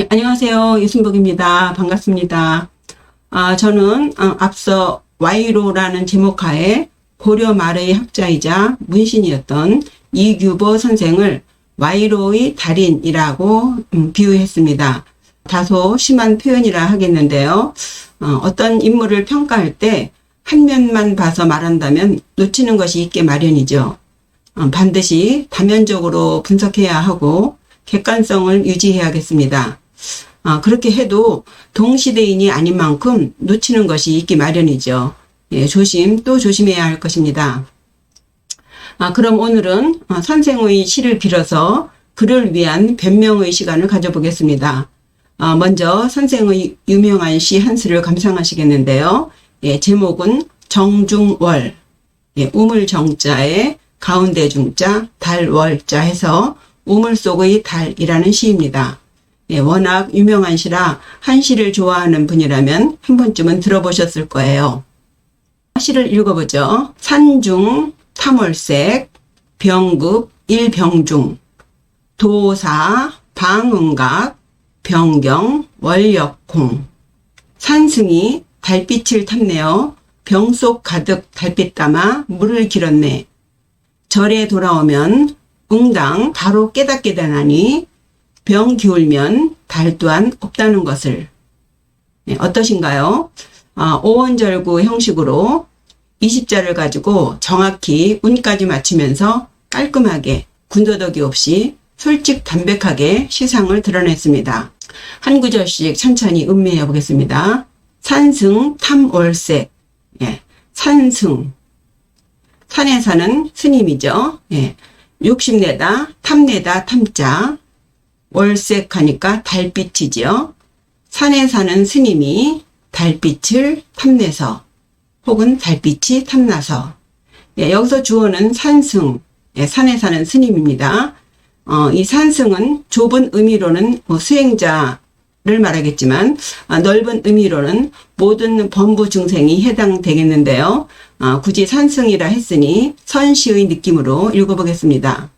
예, 안녕하세요. 이순복입니다. 반갑습니다. 아, 저는 어, 앞서 와이로라는 제목하에 고려 말의 학자이자 문신이었던 이규보 선생을 와이로의 달인이라고 음, 비유했습니다. 다소 심한 표현이라 하겠는데요. 어, 떤 인물을 평가할 때 한 면만 봐서 말한다면 놓치는 것이 있게 마련이죠. 어, 반드시 다면적으로 분석해야 하고 객관성을 유지해야겠습니다. 아, 그렇게 해도 동시대인이 아닌 만큼 놓치는 것이 있기 마련이죠. 예, 조심 또 조심해야 할 것입니다. 아, 그럼 오늘은 어, 선생의 시를 빌어서 그를 위한 변명의 시간을 가져보겠습니다. 아, 먼저 선생의 유명한 시 한 수를 감상하시겠는데요. 예, 제목은 정중월, 예, 우물 정자에 가운데 중자, 달월자 해서 우물 속의 달이라는 시입니다. 예, 워낙 유명한 시라 한 시를 좋아하는 분이라면 한 번쯤은 들어보셨을 거예요. 시를 읽어보죠. 산중, 탐월색, 병급, 일병중, 도사, 방응각, 병경, 월역콩. 산승이 달빛을 탔네요. 병속 가득 달빛 담아 물을 길었네. 절에 돌아오면 응당 바로 깨닫게 되나니 병 기울면 달 또한 없다는 것을 네, 어떠신가요? 아, 오원절구 형식으로 20자를 가지고 정확히 운까지 맞추면서 깔끔하게 군더더기 없이 솔직 담백하게 시상을 드러냈습니다. 한 구절씩 천천히 음미해 보겠습니다. 산승 탐월색 예, 산승 산에 사는 스님이죠. 예, 욕심내다 탐내다 탐자 월색하니까 달빛이지요. 산에 사는 스님이 달빛을 탐내서 혹은 달빛이 탐나서 예, 여기서 주어는 산승 예, 산에 사는 스님입니다. 어, 이 산승은 좁은 의미로는 뭐 수행자를 말하겠지만 아, 넓은 의미로는 모든 범부 중생이 해당되겠는데요. 아, 굳이 산승이라 했으니 선시의 느낌으로 읽어보겠습니다.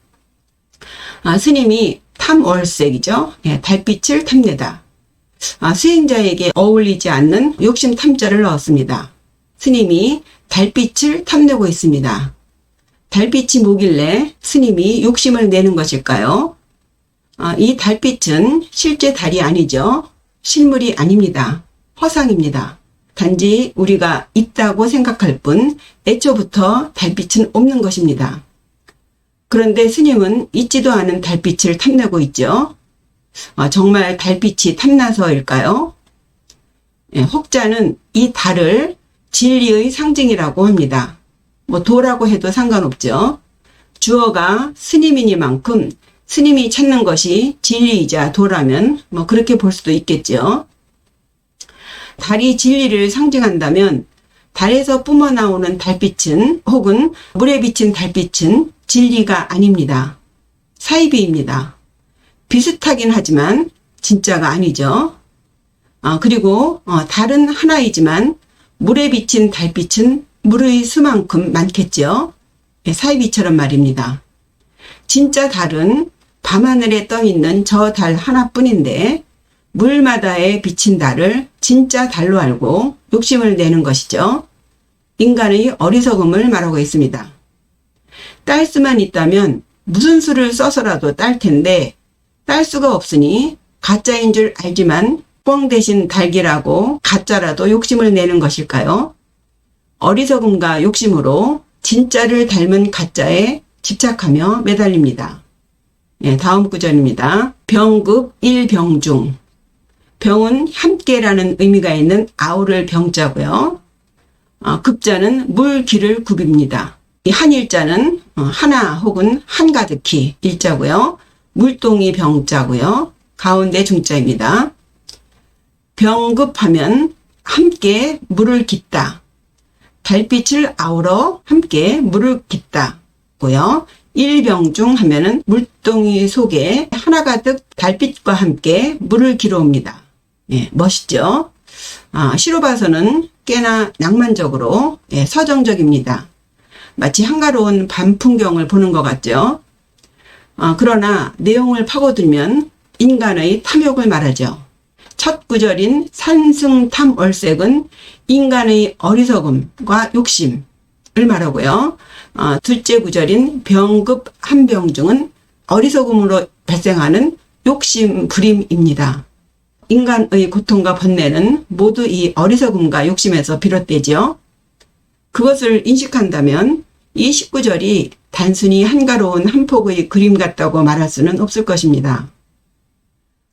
아, 스님이 탐월색이죠. 예, 달빛을 탐내다. 아, 수행자에게 어울리지 않는 욕심 탐자를 넣었습니다. 스님이 달빛을 탐내고 있습니다. 달빛이 뭐길래 스님이 욕심을 내는 것일까요? 아, 이 달빛은 실제 달이 아니죠. 실물이 아닙니다. 허상입니다. 단지 우리가 있다고 생각할 뿐 애초부터 달빛은 없는 것입니다. 그런데 스님은 있지도 않은 달빛을 탐내고 있죠. 아, 정말 달빛이 탐나서일까요? 예, 혹자는 이 달을 진리의 상징이라고 합니다. 뭐 도라고 해도 상관없죠. 주어가 스님이니만큼 스님이 찾는 것이 진리이자 도라면 뭐 그렇게 볼 수도 있겠죠. 달이 진리를 상징한다면 달에서 뿜어나오는 달빛은 혹은 물에 비친 달빛은 진리가 아닙니다. 사이비입니다. 비슷하긴 하지만 진짜가 아니죠. 아, 그리고 어, 달은 하나이지만 물에 비친 달빛은 물의 수만큼 많겠죠. 네, 사이비처럼 말입니다. 진짜 달은 밤하늘에 떠 있는 저 달 하나뿐인데 물마다에 비친 달을 진짜 달로 알고 욕심을 내는 것이죠. 인간의 어리석음을 말하고 있습니다. 딸 수만 있다면 무슨 수를 써서라도 딸 텐데 딸 수가 없으니 가짜인 줄 알지만 뻥 대신 달기라고 가짜라도 욕심을 내는 것일까요? 어리석음과 욕심으로 진짜를 닮은 가짜에 집착하며 매달립니다. 네, 다음 구절입니다. 병급 일병중. 병은 함께라는 의미가 있는 아우를 병자고요. 어, 급자는 물, 기를 굽입니다. 이 한일자는 어, 하나 혹은 한가득히 일자고요. 물동이 병자고요. 가운데 중자입니다. 병급하면 함께 물을 깃다. 달빛을 아우러 함께 물을 깃다고요. 일병중 하면은 물동이 속에 하나 가득 달빛과 함께 물을 길어옵니다. 예, 멋있죠? 아, 시로 봐서는 꽤나 낭만적으로 예, 서정적입니다. 마치 한가로운 밤 풍경을 보는 것 같죠. 어, 그러나 내용을 파고들면 인간의 탐욕을 말하죠. 첫 구절인 산승탐월색은 인간의 어리석음과 욕심을 말하고요. 어, 둘째 구절인 병급 한병중은 어리석음으로 발생하는 욕심 불임입니다. 인간의 고통과 번뇌는 모두 이 어리석음과 욕심에서 비롯되지요. 그것을 인식한다면 이 19절이 단순히 한가로운 한 폭의 그림 같다고 말할 수는 없을 것입니다.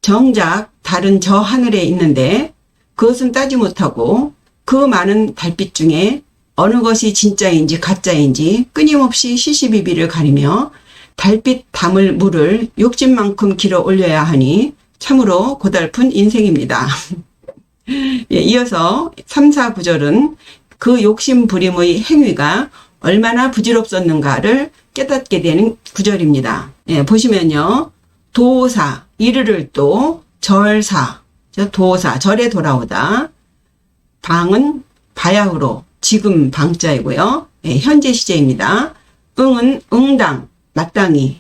정작 다른 저 하늘에 있는데 그것은 따지 못하고 그 많은 달빛 중에 어느 것이 진짜인지 가짜인지 끊임없이 시시비비를 가리며 달빛 담을 물을 욕심만큼 길어 올려야 하니 참으로 고달픈 인생입니다. 예, 이어서 3, 4, 9절은 그 욕심 부림의 행위가 얼마나 부질없었는가를 깨닫게 되는 구절입니다. 예, 보시면요. 도사, 이르를 또, 절사, 저 도사, 절에 돌아오다. 방은 바야흐로, 지금 방자이고요. 예, 현재 시제입니다. 응은 응당, 마땅히,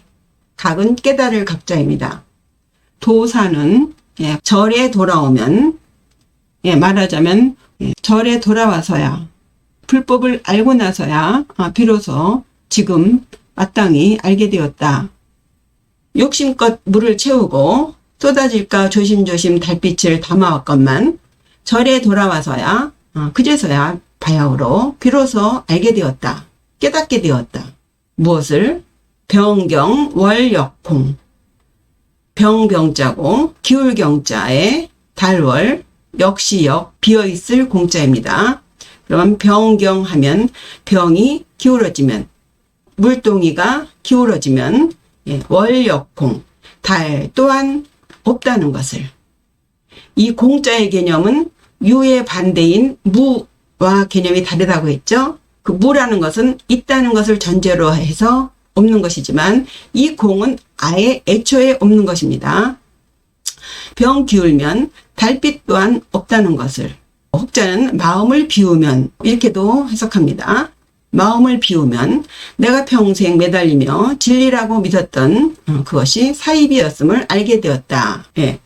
각은 깨달을 각자입니다. 도사는 예, 절에 돌아오면 예, 말하자면 예, 절에 돌아와서야 불법을 알고 나서야 아, 비로소 지금 마땅히 알게 되었다. 욕심껏 물을 채우고 쏟아질까 조심조심 달빛을 담아왔건만 절에 돌아와서야 어, 그제서야 바야흐로 비로소 알게 되었다. 깨닫게 되었다. 무엇을? 병경 월역공 병병자고 기울경자에 달월 역시 역 비어있을 공자입니다. 그러면 병경 하면 병이 기울어지면 물동이가 기울어지면 예, 월역공 달 또한 없다는 것을 이 공자의 개념은 유의 반대인 무와 개념이 다르다고 했죠. 그 무라는 것은 있다는 것을 전제로 해서 없는 것이지만 이 공은 아예 애초에 없는 것입니다. 병 기울면 달빛 또한 없다는 것을 혹자는 마음을 비우면 이렇게도 해석합니다. 마음을 비우면 내가 평생 매달리며 진리라고 믿었던 어, 그것이 사입이었음을 알게 되었다. 예.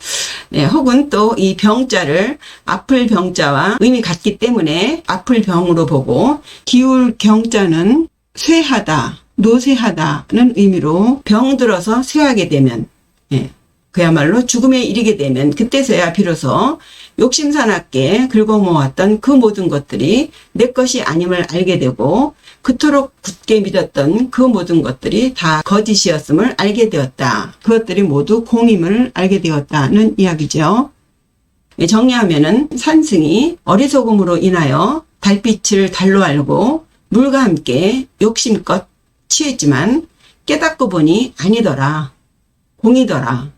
예, 혹은 또 이 병자를 아플 병자와 의미 같기 때문에 아플 병으로 보고 기울 경자는 쇠하다, 노쇠하다는 의미로 병들어서 쇠하게 되면 예, 그야말로 죽음에 이르게 되면 그때서야 비로소 욕심사납게 긁어모았던 그 모든 것들이 내 것이 아님을 알게 되고 그토록 굳게 믿었던 그 모든 것들이 다 거짓이었음을 알게 되었다. 그것들이 모두 공임을 알게 되었다는 이야기죠. 예, 정리하면은 산승이 어리석음으로 인하여 달빛을 달로 알고 물과 함께 욕심껏 취했지만 깨닫고 보니 아니더라. 공이더라.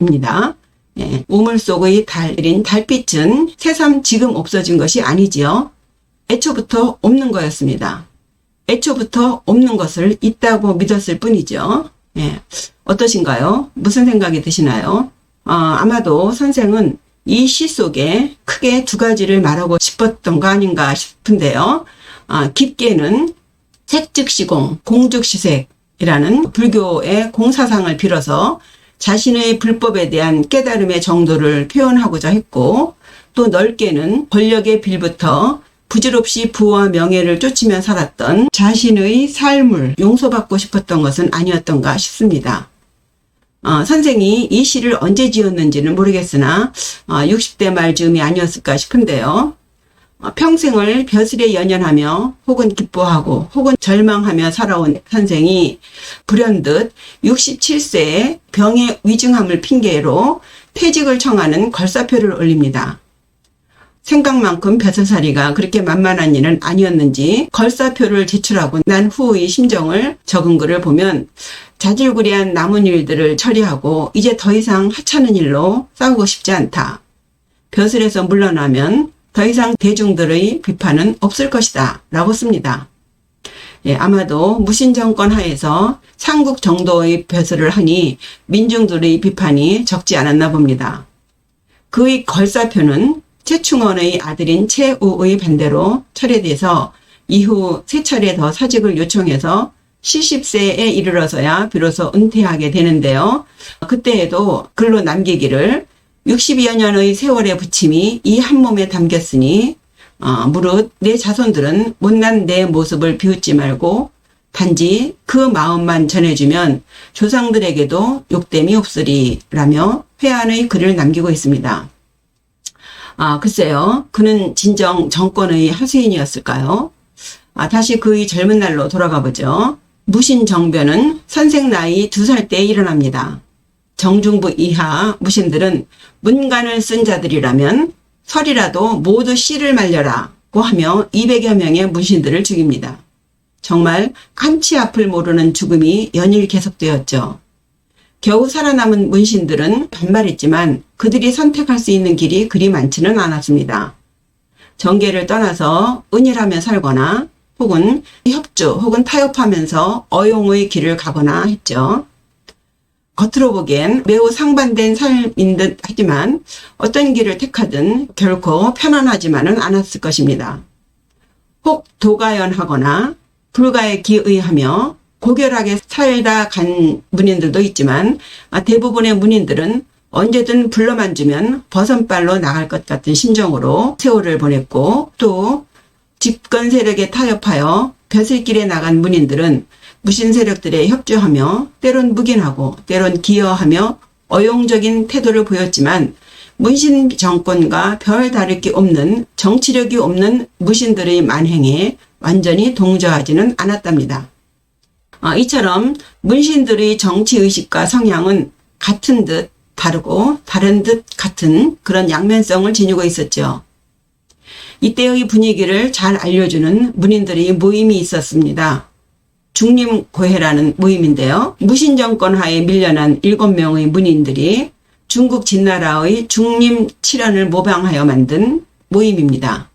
입니다. 예, 우물 속의 달인 달빛은 새삼 지금 없어진 것이 아니지요. 애초부터 없는 거였습니다. 애초부터 없는 것을 있다고 믿었을 뿐이죠. 예, 어떠신가요? 무슨 생각이 드시나요? 어, 아마도 선생은 이 시 속에 크게 두 가지를 말하고 싶었던 거 아닌가 싶은데요. 어, 깊게는 색즉시공, 공즉시색이라는 불교의 공사상을 빌어서 자신의 불법에 대한 깨달음의 정도를 표현하고자 했고 또 넓게는 권력의 빌부터 부질없이 부와 명예를 쫓으며 살았던 자신의 삶을 용서받고 싶었던 것은 아니었던가 싶습니다. 어, 선생이 이 시를 언제 지었는지는 모르겠으나 어, 60대 말 즈음이 아니었을까 싶은데요. 어, 평생을 벼슬에 연연하며 혹은 기뻐하고 혹은 절망하며 살아온 선생이 불현듯 67세에 병의 위중함을 핑계로 퇴직을 청하는 걸사표를 올립니다. 생각만큼 벼슬살이가 그렇게 만만한 일은 아니었는지 걸사표를 제출하고 난 후의 심정을 적은 글을 보면 자질구레한 남은 일들을 처리하고 이제 더 이상 하찮은 일로 싸우고 싶지 않다. 벼슬에서 물러나면 더 이상 대중들의 비판은 없을 것이다. 라고 씁니다. 예, 아마도 무신 정권 하에서 삼국 정도의 벼슬을 하니 민중들의 비판이 적지 않았나 봅니다. 그의 걸사표는 최충원의 아들인 최우의 반대로 철회돼서 이후 세 차례 더 사직을 요청해서 70세에 이르러서야 비로소 은퇴하게 되는데요. 그때에도 글로 남기기를 60여 년의 세월의 부침이 이 한 몸에 담겼으니 어, 무릇 내 자손들은 못난 내 모습을 비웃지 말고 단지 그 마음만 전해주면 조상들에게도 욕됨이 없으리 라며 회한의 글을 남기고 있습니다. 아, 글쎄요. 그는 진정 정권의 하수인이었을까요? 아, 다시 그의 젊은 날로 돌아가 보죠. 무신 정변은 선생 나이 두 살 때 일어납니다. 정중부 이하 무신들은 문간을 쓴 자들이라면 설이라도 모두 씨를 말려라고 하며 200여 명의 무신들을 죽입니다. 정말 한치 앞을 모르는 죽음이 연일 계속되었죠. 겨우 살아남은 문신들은 반발했지만 그들이 선택할 수 있는 길이 그리 많지는 않았습니다. 정계를 떠나서 은일하며 살거나 혹은 협조 혹은 타협하면서 어용의 길을 가거나 했죠. 겉으로 보기엔 매우 상반된 삶인 듯 하지만 어떤 길을 택하든 결코 편안하지만은 않았을 것입니다. 혹 도가연하거나 불가에 기의하며 고결하게 살다 간 문인들도 있지만 아, 대부분의 문인들은 언제든 불러만 주면 버선발로 나갈 것 같은 심정으로 세월을 보냈고 또 집권 세력에 타협하여 벼슬길에 나간 문인들은 무신 세력들에 협조하며 때론 묵인하고 때론 기여하며 어용적인 태도를 보였지만 문신 정권과 별 다를 게 없는 정치력이 없는 무신들의 만행에 완전히 동조하지는 않았답니다. 아, 이처럼 문신들의 정치의식과 성향은 같은 듯 다르고 다른 듯 같은 그런 양면성을 지니고 있었죠. 이때의 분위기를 잘 알려주는 문인들의 모임이 있었습니다. 중림고해라는 모임인데요. 무신정권 하에 밀려난 7명의 문인들이 중국 진나라의 중림 칠연을 모방하여 만든 모임입니다.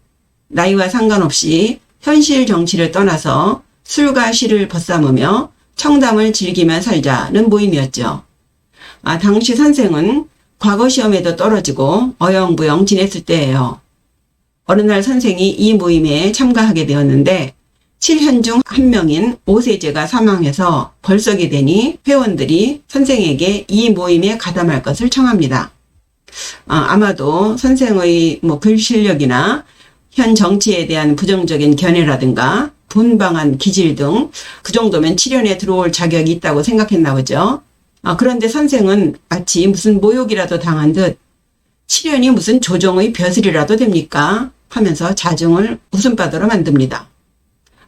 나이와 상관없이 현실 정치를 떠나서 술과 시를 벗삼으며 청담을 즐기며 살자는 모임이었죠. 아, 당시 선생은 과거 시험에도 떨어지고 어영부영 지냈을 때예요. 어느 날 선생이 이 모임에 참가하게 되었는데 7현 중 한 명인 오세제가 사망해서 벌석이 되니 회원들이 선생에게 이 모임에 가담할 것을 청합니다. 아, 마도 선생의 뭐 글 실력이나 현 정치에 대한 부정적인 견해라든가 분방한 기질 등 그 정도면 치련에 들어올 자격이 있다고 생각했나 보죠. 아, 그런데 선생은 마치 무슨 모욕이라도 당한 듯 치련이 무슨 조정의 벼슬이라도 됩니까? 하면서 자증을 웃음바다로 만듭니다.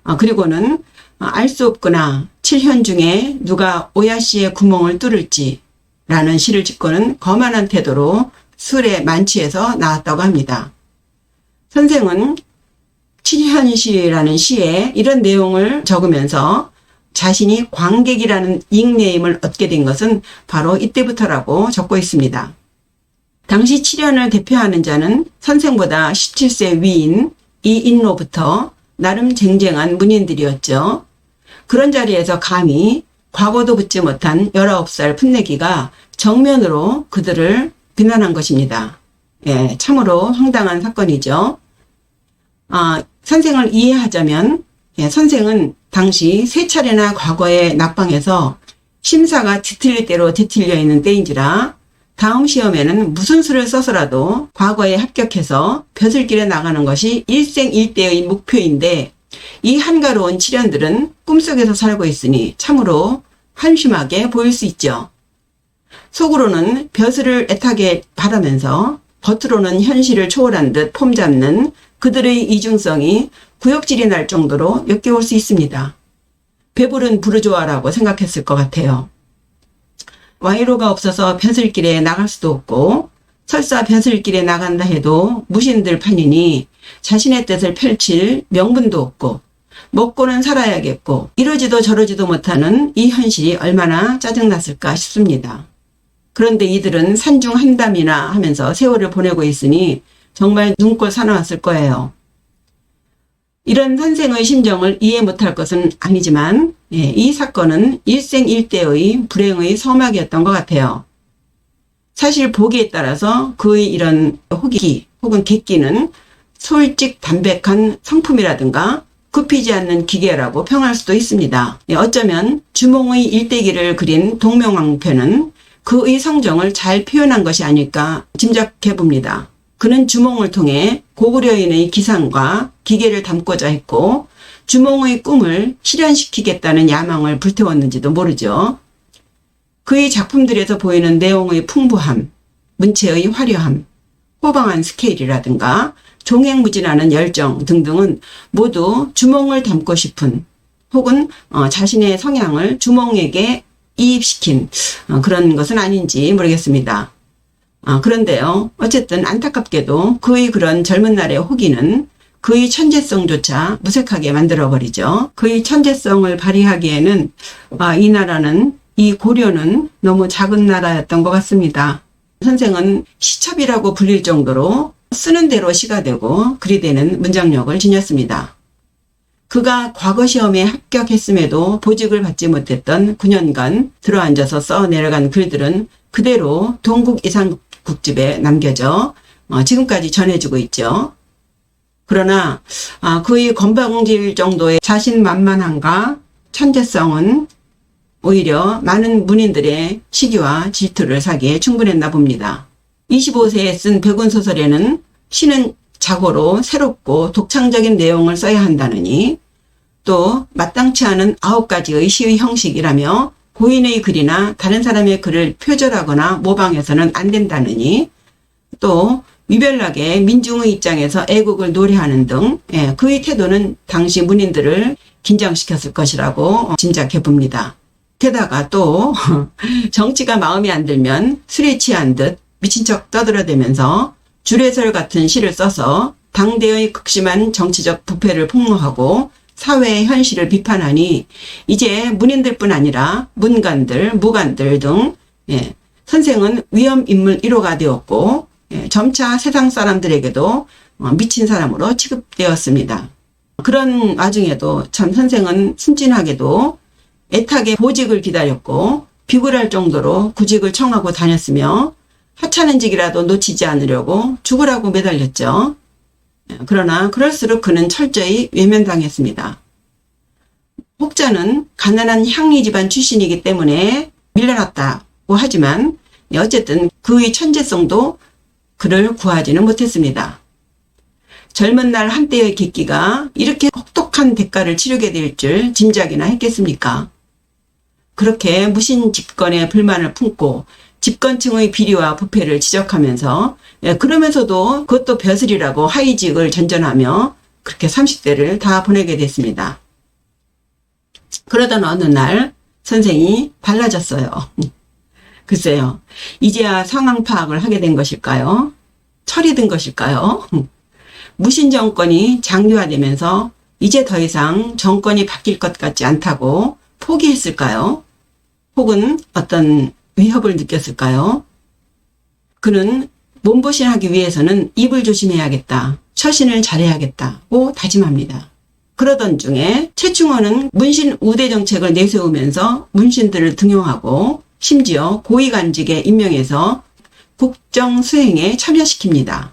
아, 그리고는 알 수 없거나 7현 중에 누가 오야 씨의 구멍을 뚫을지 라는 시를 짓고는 거만한 태도로 술에 만취해서 나왔다고 합니다. 선생은 7현 시라는 시에 이런 내용을 적으면서 자신이 광객이라는 닉네임을 얻게 된 것은 바로 이때부터라고 적고 있습니다. 당시 7년을 대표하는 자는 선생보다 17세 위인 이인로부터 나름 쟁쟁한 문인들이었죠. 그런 자리에서 감히 과거도 붙지 못한 19살 풋내기가 정면으로 그들을 비난한 것입니다. 예, 참으로 황당한 사건이죠. 아, 선생을 이해하자면 예, 선생은 당시 세 차례나 과거의 낙방에서 심사가 뒤틀릴 대로 뒤틀려 있는 때인지라 다음 시험에는 무슨 수를 써서라도 과거에 합격해서 벼슬길에 나가는 것이 일생일대의 목표인데 이 한가로운 칠연들은 꿈속에서 살고 있으니 참으로 한심하게 보일 수 있죠. 속으로는 벼슬을 애타게 바라면서 겉으로는 현실을 초월한 듯 폼잡는 그들의 이중성이 구역질이 날 정도로 역겨울 수 있습니다. 배부른 부르조아라고 생각했을 것 같아요. 와이로가 없어서 벼슬길에 나갈 수도 없고 설사 벼슬길에 나간다 해도 무신들 판이니 자신의 뜻을 펼칠 명분도 없고 먹고는 살아야겠고 이러지도 저러지도 못하는 이 현실이 얼마나 짜증났을까 싶습니다. 그런데 이들은 산중 한담이나 하면서 세월을 보내고 있으니 정말 눈꼴 사나웠을 거예요. 이런 선생의 심정을 이해 못할 것은 아니지만 예, 이 사건은 일생일대의 불행의 서막이었던 것 같아요. 사실 보기에 따라서 그의 이런 호기 혹은 객기는 솔직 담백한 성품이라든가 굽히지 않는 기계라고 평할 수도 있습니다. 예, 어쩌면 주몽의 일대기를 그린 동명왕표는 그의 성정을 잘 표현한 것이 아닐까 짐작해 봅니다. 그는 주몽을 통해 고구려인의 기상과 기계를 담고자 했고 주몽의 꿈을 실현시키겠다는 야망을 불태웠는지도 모르죠. 그의 작품들에서 보이는 내용의 풍부함, 문체의 화려함, 호방한 스케일이라든가 종횡무진하는 열정 등등은 모두 주몽을 담고 싶은 혹은 어, 자신의 성향을 주몽에게 이입시킨 어, 그런 것은 아닌지 모르겠습니다. 아, 그런데요. 어쨌든 안타깝게도 그의 그런 젊은 날의 호기는 그의 천재성조차 무색하게 만들어버리죠. 그의 천재성을 발휘하기에는 아, 이 나라는 이 고려는 너무 작은 나라였던 것 같습니다. 선생은 시첩이라고 불릴 정도로 쓰는 대로 시가 되고 글이 되는 문장력을 지녔습니다. 그가 과거 시험에 합격했음에도 보직을 받지 못했던 9년간 들어앉아서 써 내려간 글들은 그대로 동국 이상국집에 남겨져 어, 지금까지 전해지고 있죠. 그러나 아, 그의 건방질 정도의 자신만만함과 천재성은 오히려 많은 문인들의 시기와 질투를 사기에 충분했나 봅니다. 25세에 쓴 백운 소설에는 시는 자고로 새롭고 독창적인 내용을 써야 한다느니 또 마땅치 않은 아홉 가지의 시의 형식이라며 고인의 글이나 다른 사람의 글을 표절하거나 모방해서는 안 된다느니 또 위별나게 민중의 입장에서 애국을 노래하는 등 예, 그의 태도는 당시 문인들을 긴장시켰을 것이라고 짐작해 봅니다. 게다가 또 정치가 마음에 안 들면 술에 취한 듯 미친 척 떠들어대면서 주례설 같은 시를 써서 당대의 극심한 정치적 부패를 폭로하고 사회의 현실을 비판하니 이제 문인들뿐 아니라 문관들, 무관들 등 예, 선생은 위험 인물 1호가 되었고 예, 점차 세상 사람들에게도 어, 미친 사람으로 취급되었습니다. 그런 와중에도 참 선생은 순진하게도 애타게 보직을 기다렸고 비굴할 정도로 구직을 청하고 다녔으며 하찮은 직이라도 놓치지 않으려고 죽으라고 매달렸죠. 그러나 그럴수록 그는 철저히 외면당했습니다. 혹자는 가난한 향리 집안 출신이기 때문에 밀려났다고 하지만 어쨌든 그의 천재성도 그를 구하지는 못했습니다. 젊은 날 한때의 객기가 이렇게 혹독한 대가를 치르게 될 줄 짐작이나 했겠습니까? 그렇게 무신 집권에 불만을 품고 집권층의 비리와 부패를 지적하면서 예, 그러면서도 그것도 벼슬이라고 하이직을 전전하며 그렇게 30대를 다 보내게 됐습니다. 그러던 어느 날 선생이 달라졌어요. 글쎄요. 이제야 상황 파악을 하게 된 것일까요? 철이 든 것일까요? 무신 정권이 장기화되면서 이제 더 이상 정권이 바뀔 것 같지 않다고 포기했을까요? 혹은 어떤 위협을 느꼈을까요? 그는 몸보신하기 위해서는 입을 조심해야겠다. 처신을 잘해야겠다고 다짐합니다. 그러던 중에 최충원은 문신 우대 정책을 내세우면서 문신들을 등용하고 심지어 고위간직에 임명해서 국정 수행에 참여시킵니다.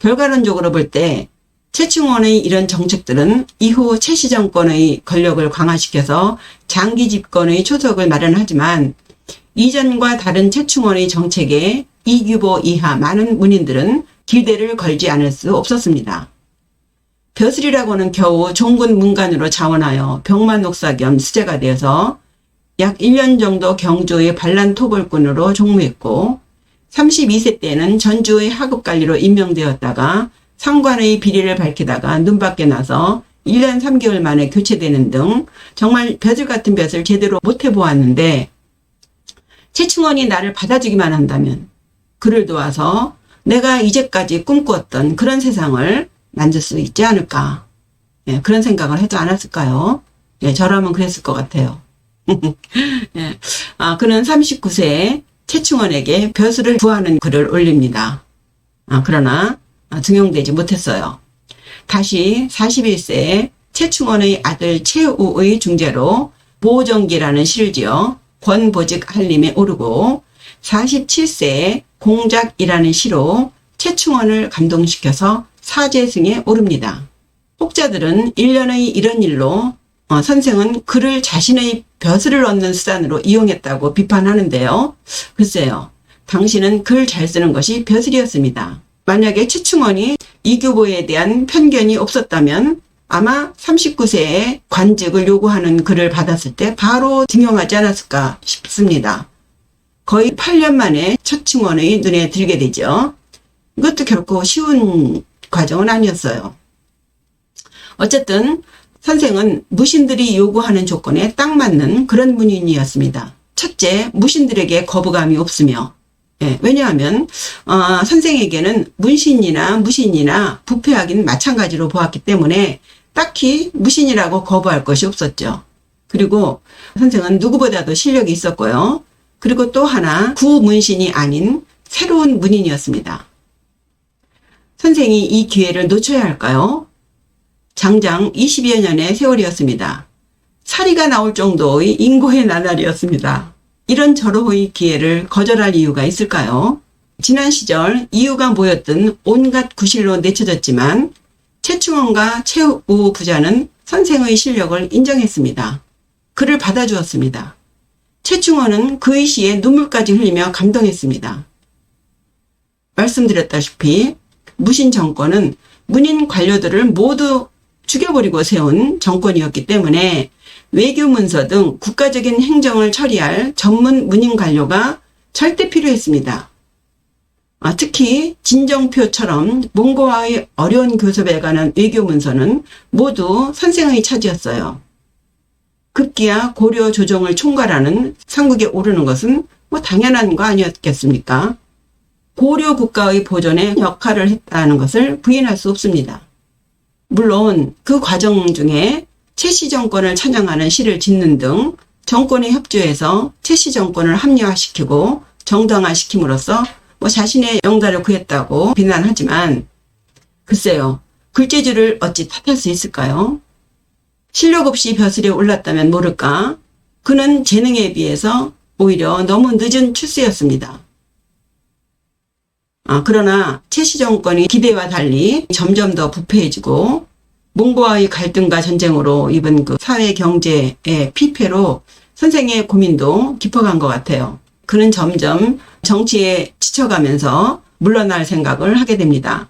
결과론적으로 볼 때 최충원의 이런 정책들은 이후 최씨 정권의 권력을 강화시켜서 장기 집권의 초석을 마련하지만 이전과 다른 최충원의 정책에 이규보 이하 많은 문인들은 기대를 걸지 않을 수 없었습니다. 벼슬이라고는 겨우 종군 문관으로 자원하여 병만 녹사 겸 수재가 되어서 약 1년 정도 경주의 반란 토벌꾼으로 종무했고 32세 때는 전주의 하급관리로 임명되었다가 상관의 비리를 밝히다가 눈밖에 나서 1년 3개월 만에 교체되는 등 정말 벼슬 같은 벼슬 제대로 못 해보았는데 최충원이 나를 받아주기만 한다면 그를 도와서 내가 이제까지 꿈꾸었던 그런 세상을 만들 수 있지 않을까. 예, 그런 생각을 해도 않았을까요? 예, 저라면 그랬을 것 같아요. 예, 아, 그는 39세에 최충원에게 벼슬을 구하는 글을 올립니다. 아, 그러나 아, 등용되지 못했어요. 다시 41세에 최충원의 아들 최우의 중재로 보정기라는 시를 지어 권보직 한림에 오르고 47세에 공작이라는 시로 최충원을 감동시켜서 사제승에 오릅니다. 혹자들은 일련의 이런 일로 어, 선생은 그를 자신의 벼슬을 얻는 수단으로 이용했다고 비판하는데요. 글쎄요. 당신은 글 잘 쓰는 것이 벼슬이었습니다. 만약에 최충원이 이규보에 대한 편견이 없었다면 아마 39세에 관직을 요구하는 글을 받았을 때 바로 등용하지 않았을까 싶습니다. 거의 8년 만에 최충원의 눈에 들게 되죠. 이것도 결코 쉬운 과정은 아니었어요. 어쨌든 선생은 무신들이 요구하는 조건에 딱 맞는 그런 문인이었습니다. 첫째, 무신들에게 거부감이 없으며 예, 왜냐하면 어, 선생에게는 문신이나 무신이나 부패하긴 마찬가지로 보았기 때문에 딱히 무신이라고 거부할 것이 없었죠. 그리고 선생은 누구보다도 실력이 있었고요. 그리고 또 하나 구문신이 아닌 새로운 문인이었습니다. 선생이 이 기회를 놓쳐야 할까요? 장장 20여 년의 세월이었습니다. 사리가 나올 정도의 인고의 나날이었습니다. 이런 절호의 기회를 거절할 이유가 있을까요? 지난 시절 이유가 모였던 온갖 구실로 내쳐졌지만 최충원과 최우 부자는 선생의 실력을 인정했습니다. 그를 받아주었습니다. 최충원은 그의 시에 눈물까지 흘리며 감동했습니다. 말씀드렸다시피 무신 정권은 문인 관료들을 모두 죽여버리고 세운 정권이었기 때문에 외교 문서 등 국가적인 행정을 처리할 전문 문인 관료가 절대 필요했습니다. 아, 특히 진정표처럼 몽고와의 어려운 교섭에 관한 외교 문서는 모두 선생의 차지였어요. 급기야 고려 조정을 총괄하는 상국에 오르는 것은 뭐 당연한 거 아니었겠습니까? 고려 국가의 보존에 역할을 했다는 것을 부인할 수 없습니다. 물론 그 과정 중에 최씨 정권을 찬양하는 시를 짓는 등 정권에 협조해서 최씨 정권을 합리화시키고 정당화시킴으로써 뭐 자신의 영달을 구했다고 비난하지만 글쎄요 글재주를 어찌 탓할 수 있을까요? 실력 없이 벼슬에 올랐다면 모를까 그는 재능에 비해서 오히려 너무 늦은 출세였습니다. 아, 그러나 최씨 정권이 기대와 달리 점점 더 부패해지고 몽고와의 갈등과 전쟁으로 입은 그 사회 경제의 피폐로 선생의 고민도 깊어간 것 같아요. 그는 점점 정치에 지쳐가면서 물러날 생각을 하게 됩니다.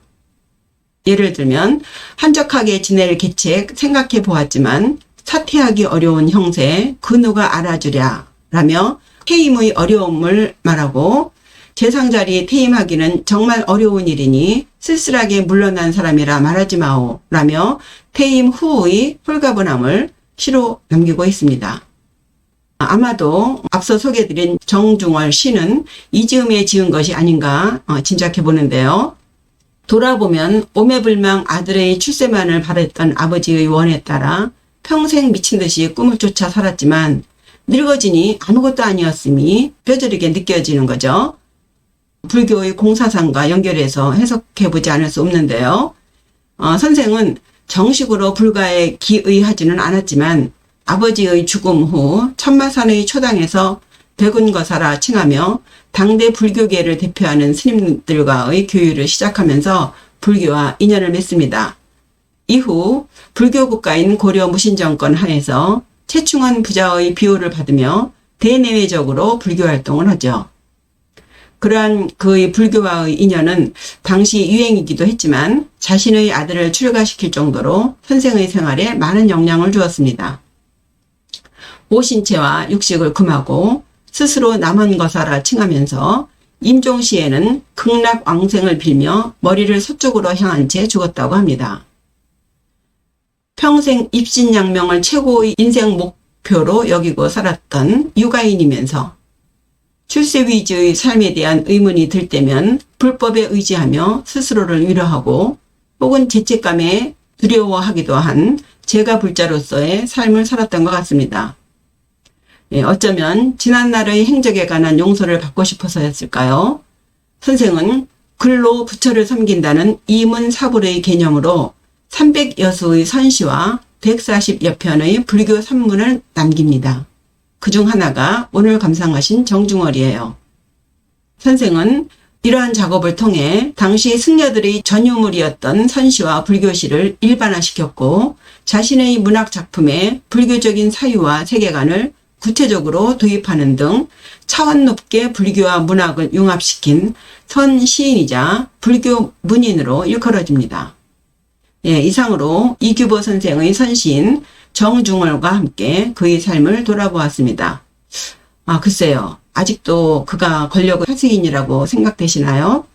예를 들면 한적하게 지낼 계책 생각해 보았지만 사퇴하기 어려운 형세 그 누가 알아주랴 라며 퇴임의 어려움을 말하고 재상 자리에 퇴임하기는 정말 어려운 일이니 쓸쓸하게 물러난 사람이라 말하지 마오 라며 퇴임 후의 홀가분함을 시로 남기고 있습니다. 아마도 앞서 소개드린 정중월 시는 이즈음에 지은 것이 아닌가 어, 짐작해 보는데요. 돌아보면 오매불망 아들의 출세만을 바랬던 아버지의 원에 따라 평생 미친 듯이 꿈을 쫓아 살았지만 늙어지니 아무것도 아니었음이 뼈저리게 느껴지는 거죠. 불교의 공사상과 연결해서 해석해보지 않을 수 없는데요. 어, 선생은 정식으로 불가에 기의하지는 않았지만 아버지의 죽음 후 천마산의 초당에서 백운거사라 칭하며 당대 불교계를 대표하는 스님들과의 교유를 시작하면서 불교와 인연을 맺습니다. 이후 불교 국가인 고려 무신정권 하에서 최충원 부자의 비호를 받으며 대내외적으로 불교 활동을 하죠. 그러한 그의 불교와의 인연은 당시 유행이기도 했지만 자신의 아들을 출가시킬 정도로 선생의 생활에 많은 영향을 주었습니다. 오신체와 육식을 금하고 스스로 남한거사라 칭하면서 임종 시에는 극락 왕생을 빌며 머리를 서쪽으로 향한 채 죽었다고 합니다. 평생 입신양명을 최고의 인생 목표로 여기고 살았던 유가인이면서 출세 위주의 삶에 대한 의문이 들 때면 불법에 의지하며 스스로를 위로하고 혹은 죄책감에 두려워하기도 한 제가 불자로서의 삶을 살았던 것 같습니다. 예, 어쩌면 지난날의 행적에 관한 용서를 받고 싶어서였을까요? 선생은 글로 부처를 섬긴다는 이문사불의 개념으로 300여수의 선시와 140여 편의 불교 산문을 남깁니다. 그중 하나가 오늘 감상하신 정중월이에요. 선생은 이러한 작업을 통해 당시 승려들의 전유물이었던 선시와 불교시를 일반화시켰고 자신의 문학 작품에 불교적인 사유와 세계관을 구체적으로 도입하는 등 차원 높게 불교와 문학을 융합시킨 선 시인이자 불교 문인으로 일컬어집니다. 예, 이상으로 이규보 선생의 선시인 정중월과 함께 그의 삶을 돌아보았습니다. 아, 글쎄요. 아직도 그가 권력의 하수인이라고 생각되시나요?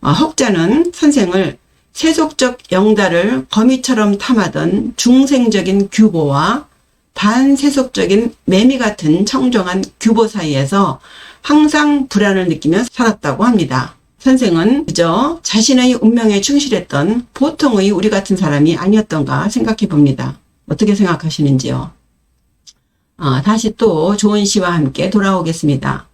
아, 혹자는 선생을 세속적 영달을 거미처럼 탐하던 중생적인 규보와 반세속적인 매미 같은 청정한 규보 사이에서 항상 불안을 느끼며 살았다고 합니다. 선생은 그저 자신의 운명에 충실했던 보통의 우리 같은 사람이 아니었던가 생각해 봅니다. 어떻게 생각하시는지요? 아, 다시 또 좋은 시와 함께 돌아오겠습니다.